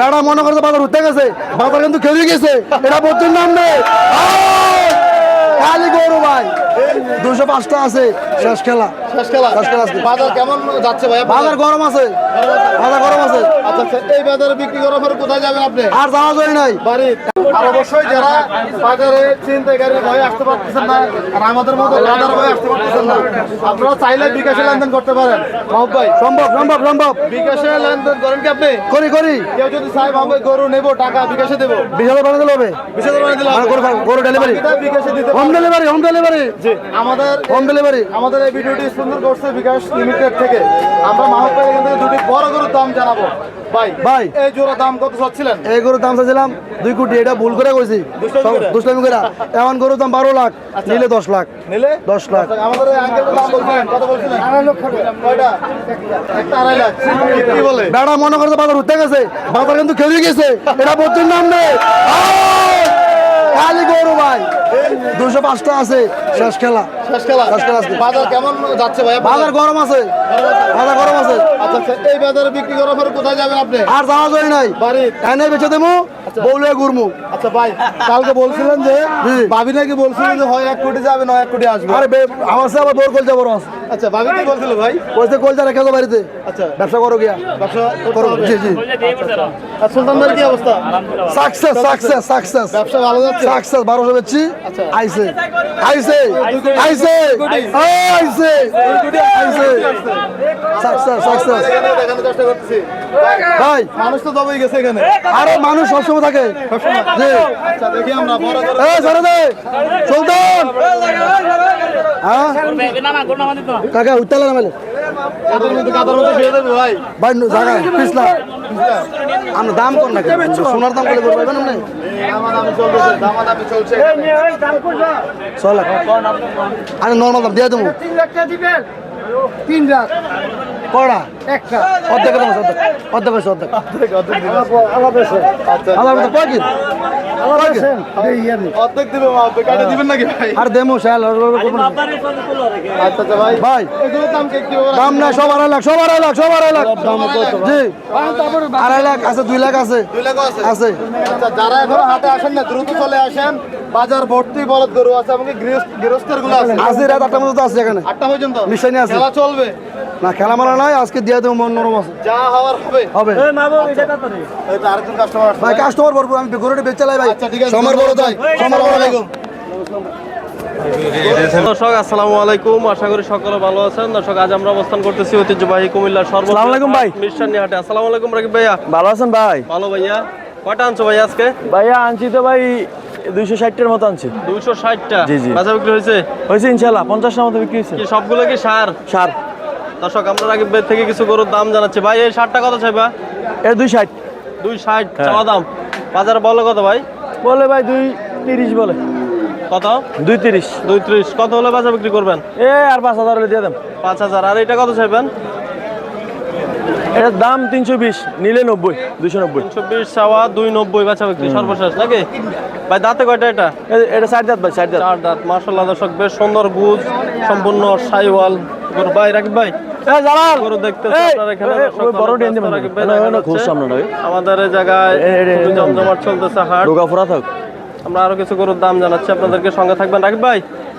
বেড়া মনে করছে বাজার উঠতে গেছে বাজার কিন্তু খেলে গেছে এটা বলছেন নাম নেই খালি গরু ভাই দুশো পাঁচটা আছে শেষ খেলা। শেষ খেলা। শেষ খেলা বাজার কেমন যাচ্ছে ভাই বাজার গরম আছে। বাজার গরম আছে। আচ্ছা আচ্ছা এই বাজারে বিক্রি করার পরে কোথায় যাবেন আপনি? আর যাওয়া যায় নাই। বাড়ি। আর অবশ্যই যারা বাজারে চিন্তাকারী ভয়ে আসতে পারতেছেন না আর আমাদের মতো বাজার ভয়ে আসতে পারতেছেন না আপনারা চাইলে বিকাশে লেনদেন করতে পারেন। মাহবুব ভাই সম্ভব সম্ভব সম্ভব। বিকাশে লেনদেন করেন কি আপনি? করি করি। কেউ যদি চাই মাহবুব গরু নেব টাকা বিকাশে দেবো। বিশাল বানিয়ে দিলে হবে। বিশেষ করে দিলে গরু ডেলিভারি বিকাশে দিতে হোম ডেলিভারি হোম ডেলিভারি জি। আমাদের হোম ডেলিভারি আমাদের এই ভিডিওটি সুন্দর করছে বিকাশ লিমিটেড থেকে। আমরা ভাই এখান থেকে দুটি বড় গরুর দাম জানাব। ভাই ভাই। এই জোড়া দাম কত চাচ্ছিলেন? এই গরুর দাম দুই কোটি এটা ভুল করে কইছি। দুষ্টামি করে? দুষ্টামি গরুর দাম বারো লাখ নিলে দশ লাখ। নিলে? দশ লাখ। আচ্ছা, আমাদের আঙ্কেলের দাম বলছিলেন কত বলছিলেন? আড়াই লক্ষ কয়টা? একটা আড়াই লাখ। কি বলে? বেড়া মনে করছে বাজার উঠতে গেছে। বাজার কিন্তু খেলে গেছে। এটা বলছেন নাম নেই খালি গরু ভাই। দুশো পাঁচটা আছে শেষ খেলা। শেষ খেলা। শেষ খেলা বাজার কেমন যাচ্ছে ভাই বাজার গরম আছে। বাজার গরম আছে। আচ্ছা আচ্ছা এই বাজারে বিক্রি করার পরে কোথায় যাবেন আপনি? আর যাওয়া যায় নাই। বাড়ি। এনে বেঁচে দেবো। বউলে ঘুরমু। আচ্ছা ভাই কালকে বলছিলেন যে ভাবি নাকি বলছিলেন যে হয় এক কোটি যাবে নয় এক কোটি আসবে। আরে আমার সে আবার বোর কলজা বড় আছে। আচ্ছা ভাবি কি বলছিল ভাই? কলজা রেখে দাও বাড়িতে। আচ্ছা। ব্যবসা করো গিয়া। ব্যবসা করো। জি জি। আর সুলতানদের কি অবস্থা? সাকসেস সাকসেস সাকসেস ব্যবসা ভালো যাচ্ছে? সাকসেস বারোশো বেচছি। আচ্ছা। আইসে আইসে আইসে আইসে আইসে সাকসেস সাকসেস ভাই। মানুষ তো দবাই গেছে এখানে। আরও মানুষ সবসময় থাকে। সরে দে সুলতান। হ্যাঁ? কাকা উত্তালা না মেলে কাদের মধ্যে কাদের মধ্যে শুয়ে দেবে ভাই ভাই জায়গা, পিছলা। আমরা দাম কর না সোনার দাম করে করবেন না দামাদামি চলতেছে দামাদামি চলছে ছয় লাখ। আরে নর্মাল দাম দিয়ে দেবো। তিন লাখ তিন লাখ। কড়া? একটা। অর্ধেক দাম আছে, অর্ধেক। অর্ধেক অর্ধেক। অর্ধেক অর্ধেক আলাদা আচ্ছা। আলাদা কয় ভাই? আর দেমো শাল আচ্ছা আচ্ছা ভাই। ভাই। দাম না সব আড়াই লাখ সব আড়াই লাখ সব আড়াই লাখ। জি। আড়াই লাখ আছে দুই লাখ আছে। আছে। আছে। আচ্ছা যারা এখনও হাটে আসেন না দ্রুত চলে আসেন। বাজার ভর্তি বলদ গরু আছে এমনকি গৃহস্থ- গৃহস্থেরগুলো আছে। আজকে রাত আটটা মতো আছে এখানে। আটটা পর্যন্ত? নিশ্চয়ই আছে। খেলা চলবে? না খেলা মারা নাই আজকে দিয়ে দেবো মন নরম আছে। যা হওয়ার হবে। হবে। এই তো আরেকজন কাস্টমার ভাই কাস্টমার ভরপুর আমি গরুটা বেচে লাই ভাই। আচ্ছা ঠিক আছে সমর বড় তাই সমর বড় আলাইকুম দর্শক আসসালামু আলাইকুম। আশা করি সকলে ভালো আছেন। দর্শক আজ আমরা অবস্থান করতেছি ঐতিহ্যবাহী কুমিল্লার সর্ব আসসালামু আলাইকুম ভাই। মিষ্টান্নি হাটে। আসসালামু আলাইকুম রাকিব ভাইয়া। ভালো আছেন ভাই? ভালো ভাইয়া। কয়টা আনছো ভাই আজকে? ভাইয়া আনছি তো ভাই দুইশো ষাটটার মতো আনছি। দুইশো ষাটটা? জি, জি। বাজার বিক্রি হয়েছে? হয়েছে ইনশাল্লাহ পঞ্চাশটার মতো বিক্রি হয়েছে। সবগুলো কি সার? সার। দর্শক আমরা ভাই থেকে কিছু গরুর দাম জানাচ্ছি। ভাই এই সারটা কত চাইবা এর দুই ষাট। দুই ষাট হ্যাঁ। চাওয়া দাম। বাজারে বলো কত ভাই? বলে ভাই দুই তিরিশ বলে। কত? দুই তিরিশ। দুই ত্রিশ। কত হলে বাজার বিক্রি করবেন? এ আর পাঁচ হাজার হলে দিয়ে দেন। পাঁচ হাজার। আর এটা কত চাইবেন? এটার দাম তিনশো বিশ নিলে নব্বই দুইশো নব্বই তিনশো বিশ চাওয়া দুই নব্বই বিক্রি সর্বশেষ নাকি ভাই দাঁতে কয়টা এটা এটা চার দাঁত ভাই চার দাঁত চার দাঁত মার্শাল্লাহ দর্শক বেশ সুন্দর গুজ সম্পূর্ণ সাইওয়াল ভাই রাকিব ভাই। আমাদের জায়গায় জমজমাট চলতেছে হাট থাক আমরা আরও কিছু গরুর দাম জানাচ্ছি আপনাদেরকে সঙ্গে থাকবেন রাকিব ভাই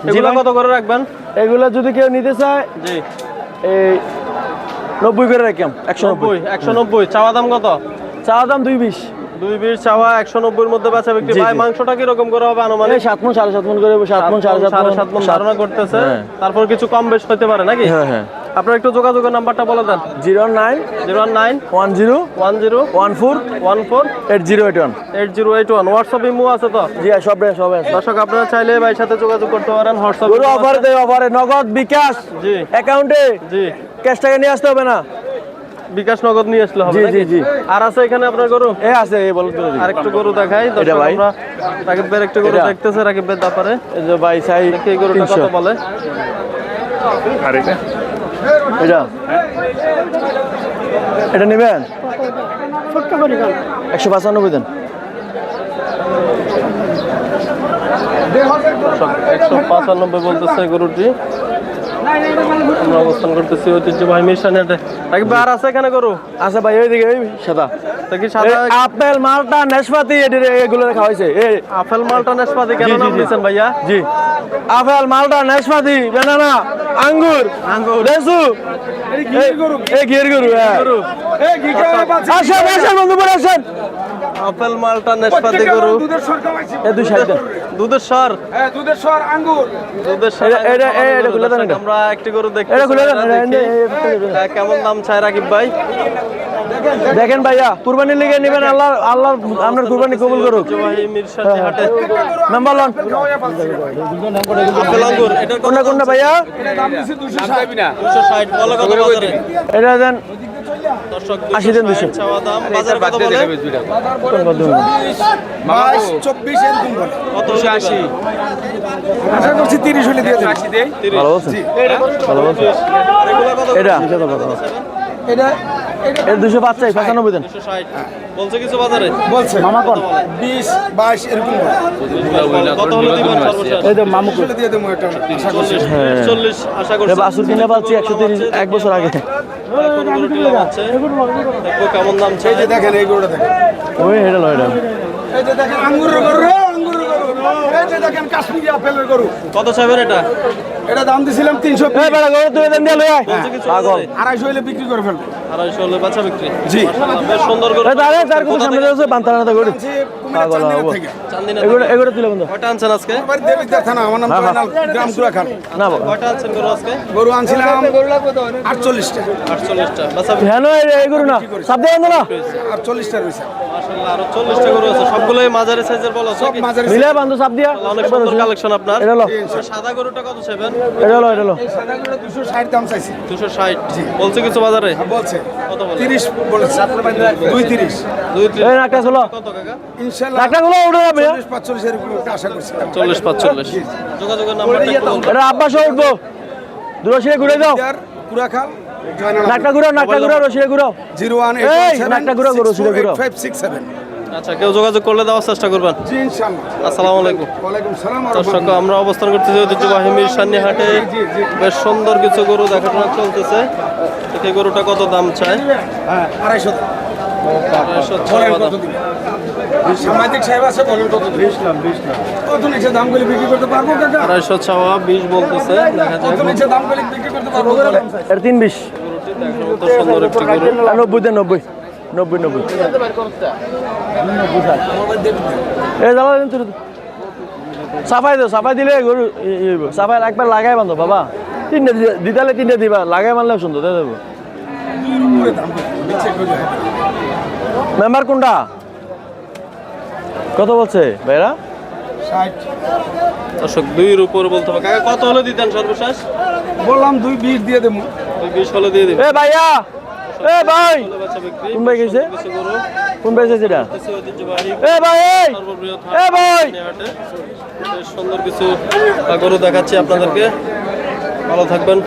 এগুলো কত করে রাখবেন এগুলো যদি কেউ নিতে চায় জি এই নব্বই করে রাখলাম একশো নব্বই। নব্বই একশো নব্বই। চাওয়া দাম কত? চাওয়া দাম দুই বিশ। দুই বিশ চাওয়া একশো নব্বই এর মধ্যে বেচা বিক্রি। ভাই মাংসটা মাংসটা কীরকম করে হবে আনুমানিক? এই সাত মন সাড়ে সাত মন করে সাত মন সাড়ে সাত সাড়ে মন সাত মন ধারণা করতেছে। হ্যাঁ। তারপর কিছু কম বেশ হতে পারে নাকি? হ্যাঁ হ্যাঁ। আপনার একটু যোগাযোগের নাম্বারটা বলে দেন। Zero nine zero nine one zero one zero one four one four eight zero eight one. Eight zero eight one. WhatsApp imo আছে তো? জি সব আছে দর্শক আপনারা চাইলে ভাইয়ের সাথে যোগাযোগ করতে পারেন। হোয়াটসঅ্যাপ অফারে দেয় অফারে। নগদ বিকাশ জি। অ্যাকাউন্টে জি। ক্যাশ টাকা নিয়ে আসতে হবে না? বিকাশ নগদ নিয়ে আসলে হবে জি, জি। আর আছে এখানে আপনার গরু? এ আছে এই বলো তো আর একটু গরু দেখাই। দর্শক ভাই? আমরা রাকিব ভাইয়ের একটু গরু? দেখতেছে রাকিব ভাইয়ের ব্যাপারে এই যে ভাই সাই এই গরুটা কত বলে? এটা এটা? এটা নেবেন? একশো পঁচানব্বই দেন। একশো পাঁচানব্বই বলতেছে গরুটি। আমরা অবস্থান করতেছি ঐতিহ্যবাহী মিশন হাটে রাকিব ভাই আর আছে এখানে গরু? আচ্ছা ভাই ওইদিকে এই সাদা। তা সাদা? আপেল মালটা নেশপাতি এগুলো খাওয়াইছে এই। আপেল মালটা নাশপাতি কেন নাম দিয়েছেন ভাইয়া? জি। আপেল মালটা নাশপাতি বেনানা আঙ্গুর আঙ্গুর। লেসু এই গিয়ের গরু। হ্যাঁ। আসেন আসেন বন্ধু আসেন। আপেল মালটা নাশপাতি গরু। দুধের এটা- এটা খুলে দেন আমরা একটি গরু দেখতে এটা খুলে দেন এটা- এটা- এটা- কেমন দাম চায় রাকিব ভাই? দেখেন ভাইয়া কুরবানি লিগে নেবেন আল্লাহ আল্লাহ আপনার কুরবানি কবুল করুক। হাটে। মেম্বার লন আঙ্গুর কোনটা কোনটা ভাইয়া? এটা দেন। আশি দেন দুশো। চাওয়া কত বলে? বাইশ চব্বিশ এরকম বলে। কত আশি। আশা করছি তিরিশ হলে দিয়ে দেবেন। ভালো বলছেন? ভালো বলছেন? এটা। এটা এটা দুশো পাঁচ চাই পঁচানব্বই দেন। বলছে কিছু বাজারে? বলছে মামা কোন? বিশ বাইশ এরকম কত হলে দিবেন এই তো মামু দিয়ে দেবো এটা আশা করছি। চল্লিশ আশা করছি। বাসুর কিনে পাচ্ছি একশো তিরিশ এক বছর আগে। কেমন দাম চাই যে দেখেন এই দেখেন। ওই হেডা এই যে দেখেন আঙ্গুরের গরু রে, গরু এই যে দেখেন কাশ্মীরি আপেলের গরু। কত চাইবেন এটা? এটা দাম দিছিলাম তিনশো এই বেড়া গরু তুই দেন দিয়ে লই আয়। কিছু পাগল। বাজারে? আড়াইশো হলে বিক্রি করে ফেলব। আড়াইশো হলে বেচা বিক্রি জি। বেশ সুন্দর করে তারে তার কথা সামনে কুমিল্লার পাগল হব। এগুলো এগুলো তুলে বন্ধু। কয়টা আনছেন আজকে? দেবিদ্যার থানা আমার নাম গ্রাম কুড়াখাল না বাবা আনছেন গরু আজকে? গরু আনছিলাম আটচল্লিশটা। আটচল্লিশটা। হ্যাঁ এই এই গরু না। সাপ দিয়ে না? আটচল্লিশটা রয়েছে। আরও চল্লিশটা গরু আছে। সবগুলোই মাঝারি সাইজের বলা সব মাঝারি মিলে বান্ধব সাপ দিয়া। অনেক সুন্দর কালেকশন আপনার। এটা লো। সাদা গরুটা কত চাইবেন এটা লো এটা লো। সাদাগুলো দুশো ষাট দাম চাইছি। দুশো ষাট। বলছে কিছু বাজারে? বলছে। কত বলে? তিরিশ বলেছে। দুই তিরিশ। দুই ত্রিশ এই নাকটা চলো কত কাকা? ইনশাল্লাহ উঠে যাবে চল্লিশ পাঁচচল্লিশ এরকম একটা আশা করছি চল্লিশ পাঁচচল্লিশ। যোগাযোগের নাম্বারটা একটু বলবেন এটা আব্বা সহ উঠবো। দূর ঘুরে দাও কুড়াখাল। নাকটা ঘুরাও নাকটা ঘুরাও রসিয়ে ঘুরাও। জিরো ওয়ান এই, নাকটা ঘুরাও, ঘুরাও, ঘুরাও, ঘুরাও। Five six seven. আচ্ছা কেউ যোগাযোগ করলে দেওয়ার চেষ্টা করবেন। আসসালামু আলাইকুম। দর্শক আমরা অবস্থান করতেছি ঐতিহ্যবাহী মিরসানি হাটে। বেশ সুন্দর কিছু গরু দেখাশোনা চলতেছে। গরুটা কত দাম চায়? হ্যাঁ আড়াইশো। আড়াইশো ছয় কত দিন সাংবাদিক সাহেব আছে বলেন কত বিশ লাখ বিশ লাখ। কত নিচে দামগুলি বিক্রি করতে পারব কাকা? আড়াইশো ছাওয়া বিশ বলতেছে কত নিচে দামগুলি বিক্রি করতে পারব বলেন। তিন বিশ। গরুটি দেখার মতো সুন্দর একটি গরু আর নব্বই দেন নব্বই। নব্বই নব্বই। এই জ্বালা তুই সাফাই দাও সাফাই দিলে গরু সাফাই একবার লাগাই বান্ধব বাবা। তিনটে দি- দিতালে তিনটে দিবা লাগাই মানলেও সুন্দর দেবো দাম। মেম্বার কোনটা? কত বলছে ভাইরা? ষাট। দর্শক দুইয়ের উপর বলতে হবে। কাকা কত হলে দিতেন সর্বশেষ? বললাম দুই বিশ দিয়ে দেবো। দুই বিশ হলে দিয়ে দিবেন। এ ভাইয়া! এ ভাই! কোন ভাই গেছে? কোন ভাই গেছে এটা? এ ভাই এ ভাই! বেশ সুন্দর কিছু গরু দেখাচ্ছি আপনাদেরকে। ভালো থাকবেন।